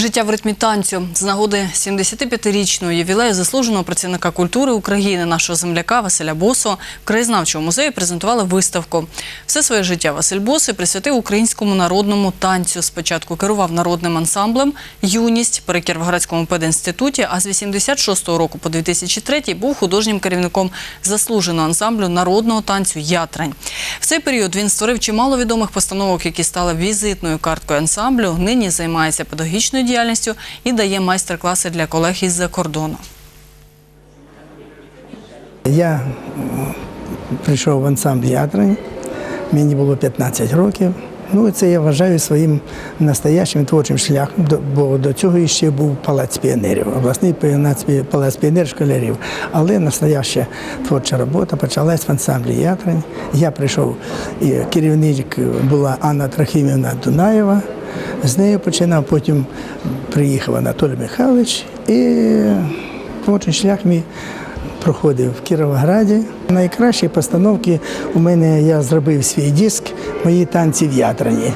Життя в ритмі танцю з нагоди 75-річного ювілею заслуженого працівника культури України, нашого земляка Василя Босо, в краєзнавчому музеї презентували виставку. Все своє життя Василь Босий присвятив українському народному танцю. Спочатку керував народним ансамблем Юність при Кіровоградському пединституті, а з 86-го року по 2003 був художнім керівником заслуженого ансамблю народного танцю Ятрань. В цей період він створив чимало відомих постановок, які стали візитною карткою ансамблю. Нині займається педагогічною діяльністю і дає майстер-класи для колег із-за кордону. Я прийшов в ансамбль Ятрань, мені було 15 років. Ну, це я вважаю своїм настоящим творчим шляхом, бо до цього ще був палац піонерів, обласний палац, пі- палац піонерів школярів. Але настояща творча робота почалась в ансамблі Ятрань. Я прийшов, і керівник була Анна Трохимівна Дунаєва. З нею починав, потім приїхав Анатолій Михайлович і творчий шлях мій проходив в Кіровограді. Найкращі постановки у мене я зробив свій диск Мої танці в Ятрані.